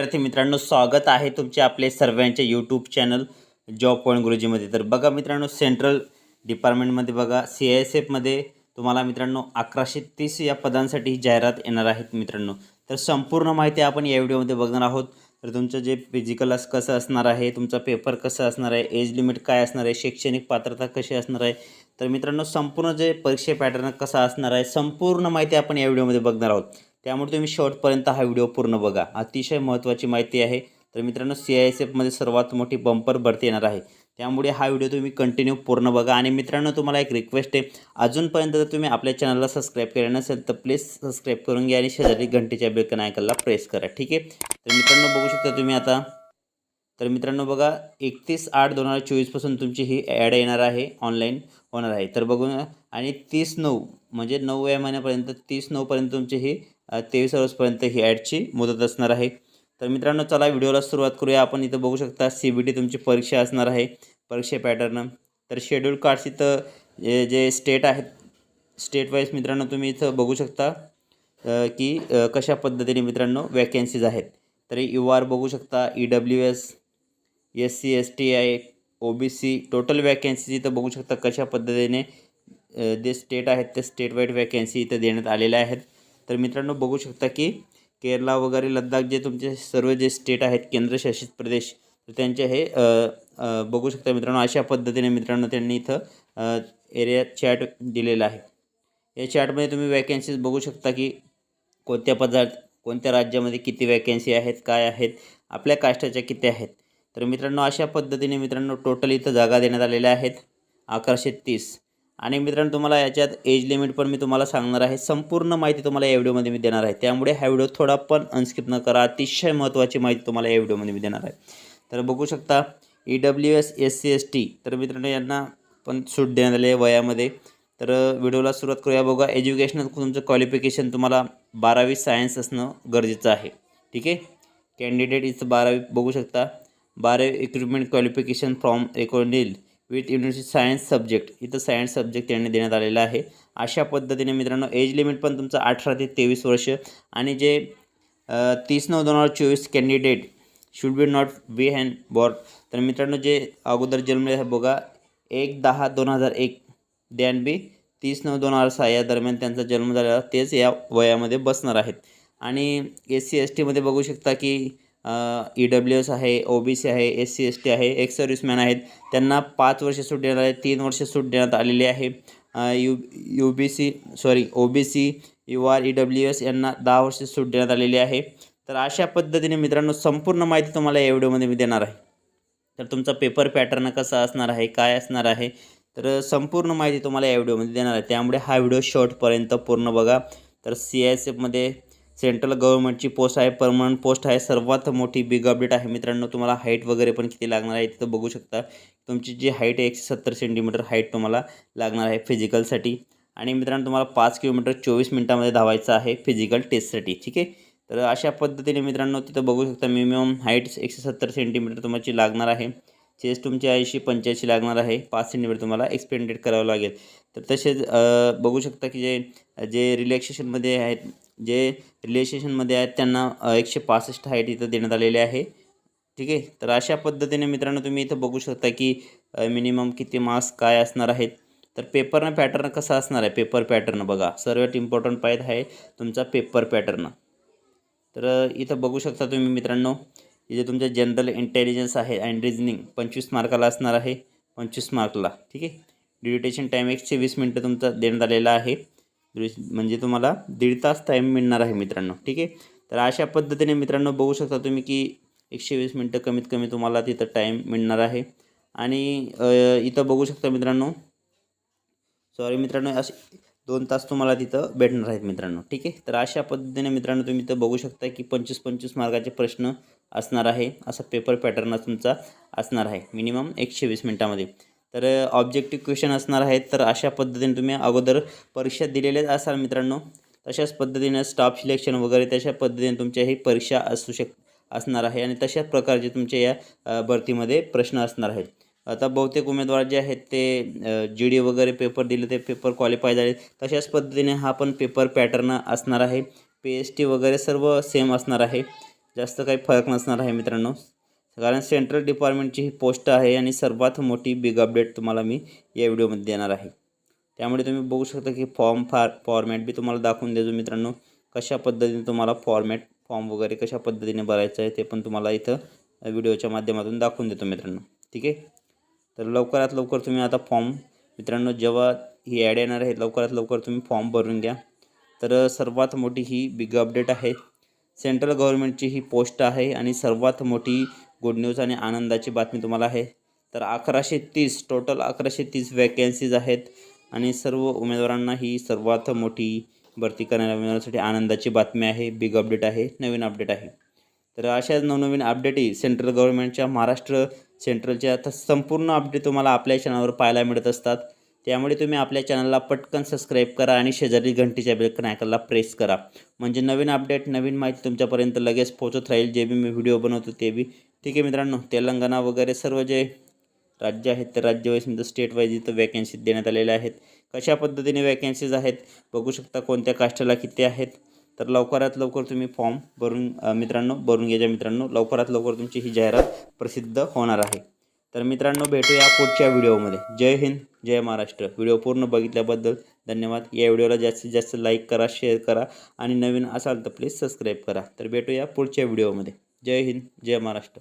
विद्यार्थी मित्रांनो स्वागत आहे तुमचे आपले सर्वांचे यूट्यूब चॅनल जॉब पॉईंट गुरुजीमध्ये तर बघा मित्रांनो सेंट्रल डिपार्टमेंटमध्ये बघा सी आय एस एफमध्ये तुम्हाला मित्रांनो अकराशे तीस या पदांसाठी जाहिरात येणार आहेत मित्रांनो. तर संपूर्ण माहिती आपण या व्हिडिओमध्ये बघणार आहोत. तर तुमचं जे फिजिकल अस कसं असणार आहे तुमचा पेपर कसं असणार आहे एज लिमिट काय असणार आहे शैक्षणिक पात्रता कशी असणार आहे तर मित्रांनो संपूर्ण जे परीक्षे पॅटर्न कसा असणार आहे संपूर्ण माहिती आपण या व्हिडिओमध्ये बघणार आहोत. त्यामुळे तुम्ही शेवटपर्यंत हा व्हिडिओ पूर्ण बघा. अतिशय महत्त्वाची माहिती आहे. तर मित्रांनो सी आय एस एफमध्ये सर्वात मोठी बंपर भरती येणार आहे. त्यामुळे हा व्हिडिओ तुम्ही कंटिन्यू पूर्ण बघा. आणि मित्रांनो तुम्हाला एक रिक्वेस्ट आहे. अजूनपर्यंत जर तुम्ही आपल्या चॅनलला सबस्क्राईब केले नसेल तर प्लीज सबस्क्राईब करून घ्या आणि शेजारी घंटेच्या बेलकन आयकनला प्रेस करा. ठीक आहे? तर मित्रांनो बघू शकता तुम्ही आता. तर मित्रांनो बघा एकतीस आठ दोन हजार चोवीसपासून तुमची ही ॲड येणार आहे. ऑनलाईन होणार आहे. तर बघून आणि तीस नऊ म्हणजे नऊ या महिन्यापर्यंत तीस नऊपर्यंत तुमची ही तेवीस ऑगस्टपर्यंत ही ॲडची मुदत असणार आहे. तर मित्रांनो चला व्हिडिओला सुरुवात करूया. आपण इथं बघू शकता सी बी टी तुमची परीक्षा असणार आहे परीक्षा पॅटर्न तर शेड्यूल कार्ड्स इथं जे जे स्टेट आहेत स्टेट वाईज मित्रांनो तुम्ही इथं बघू शकता की कशा पद्धतीने मित्रांनो वॅकन्सीज आहेत. तर यू आर बघू शकता E W S S C S T I O B C total vacancies इथं बघू शकता कशा पद्धतीने जे स्टेट आहेत ते स्टेट वाईड वॅकन्सी इथं देण्यात आलेल्या आहेत. तर मित्रांनो बघू शकता की केरला वगैरे लद्दाख जे तुमचे सर्व जे स्टेट आहेत केंद्रशासित प्रदेश तर त्यांचे हे बघू शकता मित्रांनो अशा पद्धतीने मित्रांनो त्यांनी इथं एरिया चॅट दिलेला आहे. या चॅटमध्ये तुम्ही वॅकन्सीज बघू शकता की कोणत्या पदार्थ कोणत्या राज्यामध्ये किती वॅकन्सी आहेत काय आहेत आपल्या कास्टाच्या किती आहेत. तर मित्रांनो अशा पद्धतीने मित्रांनो टोटल इथं जागा देण्यात आलेल्या आहेत अकराशे तीस. आणि मित्रांनो तुम्हाला याच्यात एज लिमिट पण मी तुम्हाला सांगणार आहे. संपूर्ण माहिती तुम्हाला या व्हिडिओमध्ये मी देणार आहे. त्यामुळे हा व्हिडिओ थोडा पण अनस्किप न करा. अतिशय महत्त्वाची माहिती तुम्हाला या व्हिडिओमध्ये मी देणार आहे. तर बघू शकता E W S S C S T तर मित्रांनो यांना पण सूट देण्यात आली आहे वयामध्ये. तर व्हिडिओला सुरुवात करूया. बघा एज्युकेशनल तुमचं क्वालिफिकेशन तुम्हाला बारावी सायन्स असणं गरजेचं आहे. ठीक आहे? कॅन्डिडेट इथं बारावी. बघू शकता बारावी इक्विपमेंट क्वालिफिकेशन फ्रॉम एकोनिल विथ युनिव्हर्सिटी सायन्स सब्जेक्ट. इथं सायन्स सब्जेक्ट त्यांनी देण्यात आलेला आहे. अशा पद्धतीने मित्रांनो एज लिमिट पण तुमचं अठरा ते तेवीस वर्ष आणि जे तीस नऊ दोन हजार चोवीस candidate should be not be हॅन बॉर्ड तर मित्रांनो जे अगोदर जन्मले आहे बघा एक दहा दोन हजार एक. दॅन बी तीस नऊ दोन हजार सहा या दरम्यान त्यांचा जन्म झालेला तेच या वयामध्ये बसणार आहेत. आणि एस सी एस टीमध्ये बघू शकता की ई डब्ल्यू एस आहे ओ बी सी आहे एस सी एस टी आहे एक्स सर्व्हिसमॅन आहेत. त्यांना पाच वर्ष सूट देण्यात आहे तीन वर्ष सूट देण्यात आलेली आहे. U U B C sorry O B C U R E W S यांना दहा वर्ष सूट देण्यात आलेली आहे. तर अशा पद्धतीने मित्रांनो संपूर्ण माहिती तुम्हाला या व्हिडिओमध्ये मी देणार आहे. तर तुमचा पेपर पॅटर्न कसा असणार आहे काय असणार आहे तर संपूर्ण माहिती तुम्हाला या व्हिडिओमध्ये देणार आहे. त्यामुळे हा व्हिडिओ शॉर्टपर्यंत पूर्ण बघा. तर सी आय एस एफमध्ये सेंट्रल गव्हर्नमेंटची पोस्ट आहे परमनंट पोस्ट आहे. सर्वात मोठी बिग अपडेट आहे मित्रांनो तुम्हाला हाईट वगैरे पण किती लागणार आहे तिथं बघू शकता. तुमची जी हाईट आहे एकशे सत्तर सेंटीमीटर हाईट तुम्हाला लागणार आहे फिजिकलसाठी आणि मित्रांनो तुम्हाला पाच किलोमीटर चोवीस मिनटामध्ये धावायचं आहे फिजिकल टेस्टसाठी ठीक आहे? तर अशा पद्धतीने मित्रांनो तिथं बघू शकता मिनिमम हाईट एकशे सत्तर सेंटीमीटर तुमची लागणार आहे. चेस्ट तुमची ऐंशी पंच्याऐंशी लागणार आहे. पाच सेंटीमीटर तुम्हाला एक्सपेंडेड करावं लागेल. तर तसेच बघू शकता की जे जे रिलॅक्सेशनमध्ये आहेत जे रिलेशनमध्ये आहेत त्यांना एकशे पासष्ट हाईट इथं देण्यात आलेले आहे. ठीक आहे? तर अशा पद्धतीने मित्रांनो तुम्ही इथं बघू शकता की मिनिमम किती मार्क्स काय असणार आहेत. तर पेपरनं पॅटर्न कसा असणार आहे? पेपर पॅटर्न बघा. सर्वात इम्पॉर्टंट पाहिजे आहे तुमचा पेपर पॅटर्न तर इथं बघू शकता तुम्ही मित्रांनो इथे तुमचं जनरल इंटेलिजन्स आहे अँड रिजनिंग पंचवीस मार्काला असणार आहे. पंचवीस मार्कला. ठीक आहे? ड्युरेटेशन टाईम एकशे वीस मिनटं तुमचा देण्यात आलेला आहे. म्हणजे तुम्हाला दीड तास टाईम मिळणार आहे मित्रांनो ठीक आहे? तर अशा पद्धतीने मित्रांनो बघू शकता तुम्ही की एकशे वीस मिनटं कमीत कमी तुम्हाला तिथं टाईम मिळणार आहे. आणि इथं बघू शकता मित्रांनो सॉरी मित्रांनो असे दोन तास तुम्हाला तिथं भेटणार आहेत मित्रांनो ठीक आहे? तर अशा पद्धतीने मित्रांनो तुम्ही इथं बघू शकता की पंचवीस पंचवीस मार्काचे प्रश्न असणार आहे असा पेपर पॅटर्न तुमचा असणार आहे मिनिमम एकशे वीस मिनटामध्ये. तर ऑब्जेक्टिव्ह क्वेश्चन असणार आहेत. तर अशा पद्धतीने तुम्ही अगोदर परीक्षा दिलेल्याच असाल मित्रांनो तशाच पद्धतीने स्टाफ सिलेक्शन वगैरे तशा पद्धतीने तुमच्या ही परीक्षा असू शक असणार आहे आणि तशाच प्रकारचे तुमच्या या भरतीमध्ये प्रश्न असणार आहेत. आता बहुतेक उमेदवार जे आहेत ते जी डी वगैरे पेपर दिले ते पेपर क्वालिफाय झाले. तशाच पद्धतीने हा पण पेपर पॅटर्न असणार आहे. पी एच टी वगैरे सर्व सेम असणार आहे. जास्त काही फरक नसणार आहे मित्रांनो. कारण सेंट्रल डिपार्टमेंटची ही पोस्ट आहे आणि सर्वात मोठी बिग अपडेट तुम्हाला मी या व्हिडिओमध्ये देणार आहे. त्यामुळे तुम्ही बघू शकता की फॉर्म फार फॉर्मॅट बी तुम्हाला दाखवून देतो मित्रांनो. कशा पद्धतीने तुम्हाला फॉर्मॅट फॉर्म वगैरे कशा पद्धतीने भरायचं आहे ते पण तुम्हाला इथं व्हिडिओच्या माध्यमातून दाखवून देतो मित्रांनो. ठीक आहे? तर लवकरात लवकर तुम्ही आता फॉर्म मित्रांनो जेव्हा ही ॲड येणार आहे लवकरात लवकर तुम्ही फॉर्म भरून घ्या. तर सर्वात मोठी ही बिग अपडेट आहे. सेंट्रल गव्हर्नमेंटची ही पोस्ट आहे आणि सर्वात मोठी गुड न्यूज आणि आनंदाची बातमी तुम्हाला आहे. तर अकराशे तीस टोटल अकराशे तीस वॅकन्सीज आहेत आणि सर्व उमेदवारांना ही सर्वात मोठी भरती करणाऱ्या उमेदवारांसाठी आनंदाची बातमी आहे. बिग अपडेट आहे नवीन अपडेट आहे. तर अशाच नवनवीन अपडेटही सेंट्रल गव्हर्नमेंटच्या महाराष्ट्र सेंट्रलच्या तर संपूर्ण अपडेट तुम्हाला आपल्या चॅनलवर पाहायला मिळत असतात. त्यामुळे तुम्ही आपल्या चॅनलला पटकन सबस्क्राईब करा आणि शेजारी घंटीच्या बेलकन आयकनला प्रेस करा. म्हणजे नवीन अपडेट नवीन माहिती तुमच्यापर्यंत लगेच पोहोचत राहील. जे बी मी व्हिडिओ बनवतो ते बी ठीक आहे मित्रांनो तेलंगणा वगैरे सर्व जे राज्य आहेत तर राज्य वाईज म्हणजे स्टेट वाईज इथं वॅकन्सी देण्यात आलेल्या आहेत. कशा पद्धतीने वॅकन्सीज आहेत बघू शकता कोणत्या कास्टला किती आहेत. तर लवकरात लवकर तुम्ही फॉर्म भरून मित्रांनो भरून घ्यायच्या मित्रांनो. लवकरात लवकर तुमची ही जाहिरात प्रसिद्ध होणार आहे. तर मित्रांनो भेटूया पुढच्या व्हिडिओमध्ये. जय हिंद जय महाराष्ट्र. व्हिडिओ पूर्ण बघितल्याबद्दल धन्यवाद. या व्हिडिओला जास्तीत जास्त लाईक करा शेअर करा आणि नवीन असाल तर प्लीज सबस्क्राईब करा. तर भेटूया पुढच्या व्हिडिओमध्ये. जय हिंद जय महाराष्ट्र.